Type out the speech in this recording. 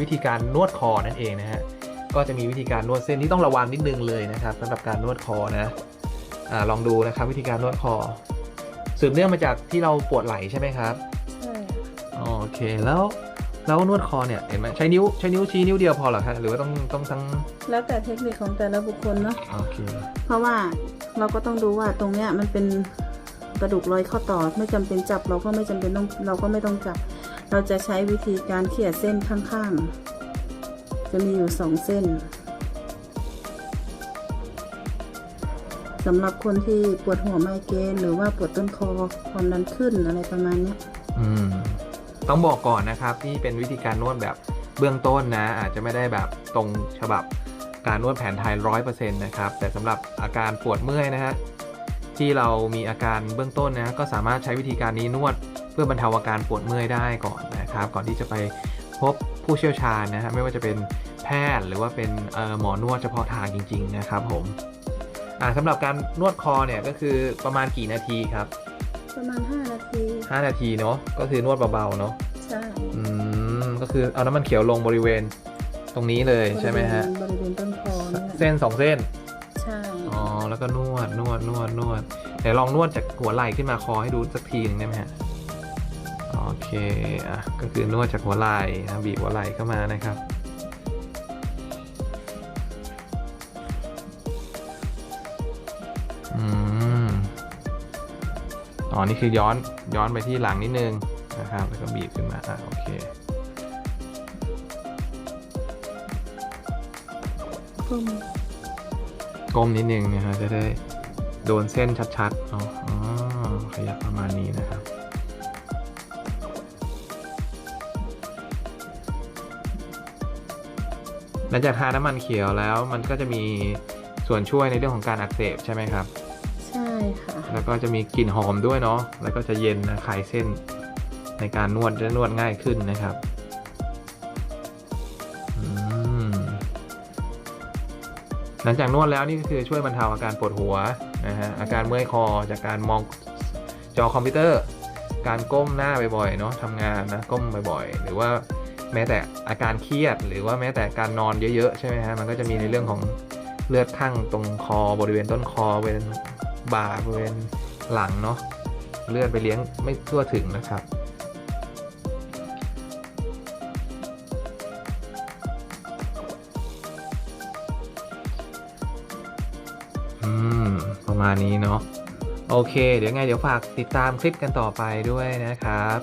วิธีการนวดคอนั่นเองนะฮะก็จะมีวิธีการนวดเส้นที่ต้องระวังนิดนึงเลยนะครับสำหรับการนวดคอนะอ่าลองดูนะครับ วิธีการนวดคอ สืบเนื่องมาจากที่เราปวดไหล่ใช่ไหมครับใช่อ๋อโอเคแล้วแล้วนวดคอเนี่ยเห็นไหมใช้นิ้วใช้นิ้วชี้นิ้วเดียวพอเหรอครับหรือว่าต้องต้องทั้งแล้วแต่เทคนิคของแต่ละบุคคลเนาะโอเคเพราะว่าเราก็ต้องดูว่าตรงเนี้ยมันเป็นกระดูกรอยข้อต่อไม่จำเป็นจับเราก็ไม่จำเป็นต้องเราก็ไม่ต้องจับ เราจะใช้วิธีการเขี่ยเส้นข้างๆ จะมีอยู่สองเส้นสำหรับคนที่ปวดหัวไมเกรนหรือว่าปวดต้นคอความดันขึ้นอะไรประมาณนี้ต้องบอกก่อนนะครับที่เป็นวิธีการนวดแบบเบื้องต้นนะ อาจจะไม่ได้แบบตรงฉบับการนวดแผนไทยร้อยเปอร์เซ็นต์นะครับ แต่สำหรับอาการปวดเมื่อยนะฮะ ที่เรามีอาการเบื้องต้นนะก็สามารถใช้วิธีการนี้นวด เพื่อบรรเทาอาการปวดเมื่อยได้ก่อนนะครับ ก่อนที่จะไปพบผู้เชี่ยวชาญนะฮะไม่ว่าจะเป็นแพทย์หรือว่าเป็นเอ่อหมอนวดเฉพาะทางจริง ๆ นะครับผมอ่าสำหรับการนวดคอเนี่ยก็คือประมาณกี่นาทีครับ ประมาณ 5 นาที 5 นาทีเนาะก็คือนวดเบาๆเนาะใช่อืมก็คือเอาน้ำมันเขียวลงบริเวณตรงนี้เลยใช่ไหมฮะบริเวณต้นคอเนี่ยเส้นสองเส้นใช่อ๋อ แล้วก็นวดนวดนวดนวดเดี๋ยวลองนวดจากหัวไหล่ขึ้นมาคอให้ดูสักทีหนึงได้ไหมฮะโอเคอะก็คือนวดจากหัวไหล่นะบีบหัวไหล่เข้ามานะครับอืมอ๋อนี่คือย้อนย้อนไปที่หลังนิดนึงนะครับแล้วก็บีบขึ้นมาอะโอเคก้ม ก้มนิดนึงนะฮะจะได้โดนเส้นชัดๆเนาะอ๋อขยับประมาณนี้นะครับหลังจากทาน้ำมันเขียวแล้วมันก็จะมีส่วนช่วยในเรื่องของการอักเสบใช่ไหมครับ ใช่ค่ะ แล้วก็จะมีกลิ่นหอมด้วยเนาะแล้วก็จะเย็นนะคลายเส้นในการนวดจะนวดง่ายขึ้นนะครับ ลังจากนวดแล้วนี่ก็คือช่วยบรรเทาอาการปวดหัวนะฮะอาการเมื่อยคอจากการมองจอคอมพิวเตอร์ การก้มหน้าบ่อยๆเนาะทำงานนะก้มบ่อยๆ หรือว่าแม้แต่อาการเครียด หรือว่าแม้แต่การนอนเยอะๆใช่ไหมฮะมันก็จะมีในเรื่องของเลือดข้างตรงคอบริเวณต้นคอบริเวณบ่าบริเวณหลังเนาะเลือดไปเลี้ยงไม่ทั่วถึงนะครับ อืมประมาณนี้เนาะโอเค เดี๋ยวไงเดี๋ยวฝากติดตามคลิปกันต่อไปด้วยนะครับ